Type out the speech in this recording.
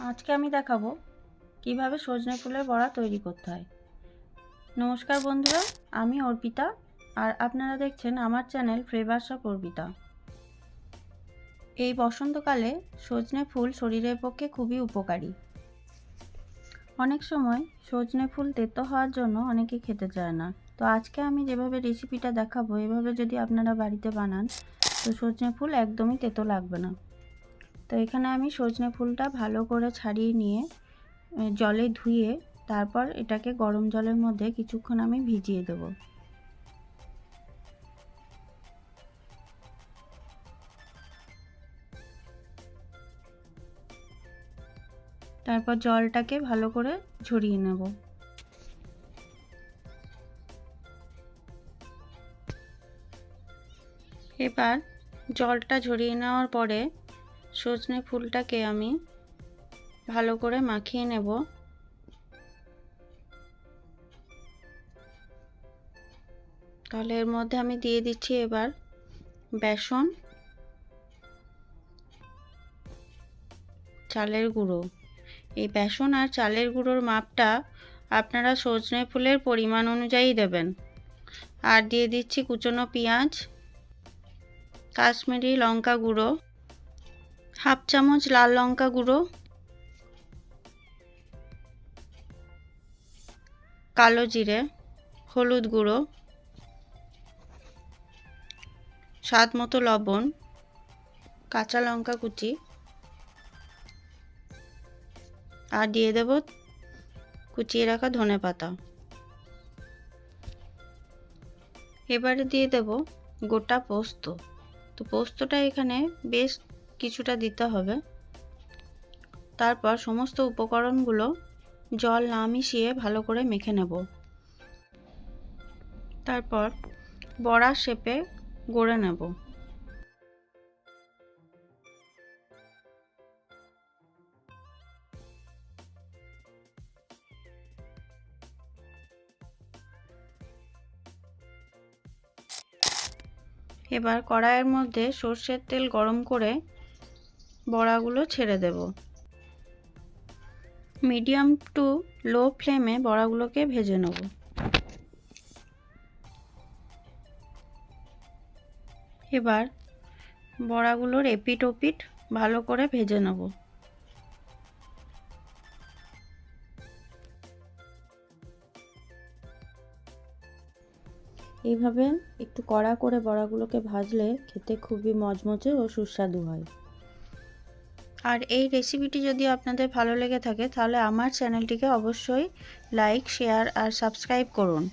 আজকে আমি দেখাবো কীভাবে সজনে ফুলের বড়া তৈরি করতে হয়। নমস্কার বন্ধুরা, আমি অর্পিতা আর আপনারা দেখছেন আমার চ্যানেল অফ অর্পিতা এই বসন্তকালে সজনে ফুল শরীরের পক্ষে খুবই উপকারী। অনেক সময় সজনে ফুল তেতো হওয়ার জন্য অনেকে খেতে চায় না। তো আজকে আমি যেভাবে রেসিপিটা দেখাবো, এভাবে যদি আপনারা বাড়িতে বানান, তো সজনে ফুল একদমই তেতো লাগবে না। তো এখানে আমি সজনে ফুলটা ভালো করে ছাড়িয়ে নিয়ে জলে ধুয়ে তারপর এটাকে গরম জলের মধ্যে কিছুক্ষণ আমি ভিজিয়ে দেব। তারপর জলটাকে ভালো করে ঝরিয়ে নেব। এবার জলটা ঝরিয়ে নেওয়ার পরে সজনে ফুলটাকে আমি ভালো করে মাখিয়ে নেব। তাহলে এর মধ্যে আমি দিয়ে দিচ্ছি এবার বেসন, চালের গুঁড়ো। এই বেসন আর চালের গুঁড়োর মাপটা আপনারা সজনে ফুলের পরিমাণ অনুযায়ী দেবেন। আর দিয়ে দিচ্ছি কুচনো পেঁয়াজ, কাশ্মীরি লঙ্কা গুঁড়ো হাফ চামচ লাল লঙ্কা গুঁড়ো, কালো জিরে, হলুদ গুঁড়ো, স্বাদ মতো লবণ, কাঁচা লঙ্কা কুচি আর দিয়ে দেব কুচিয়ে রাখা ধনে পাতা। এবারে দিয়ে দেব গোটা পোস্ত। তো পোস্তটা এখানে বেশ কিছুটা দিতে হবে। তারপর সমস্ত উপকরণগুলো জল না মিশিয়ে ভালো করে মেখে নেব। তারপর বড়া শেপে গড়ে নেব। এবার কড়াইয়ের মধ্যে সর্ষের তেল গরম করে বড়াগুলো ছেড়ে দেব। মিডিয়াম টু লো ফ্লেমে বড়াগুলোকে ভেজে নেব। এবার বড়াগুলোর এপিট ওপিট ভালো করে ভেজে নেব। এইভাবে একটু কড়া করে বড়াগুলোকে ভাজলে খেতে খুবই মজমজে ও সুস্বাদু হয়। আর এই রেসিপিটি যদি আপনাদের ভালো লেগে থাকে, তাহলে আমার চ্যানেলটিকে অবশ্যই লাইক শেয়ার আর সাবস্ক্রাইব করুন।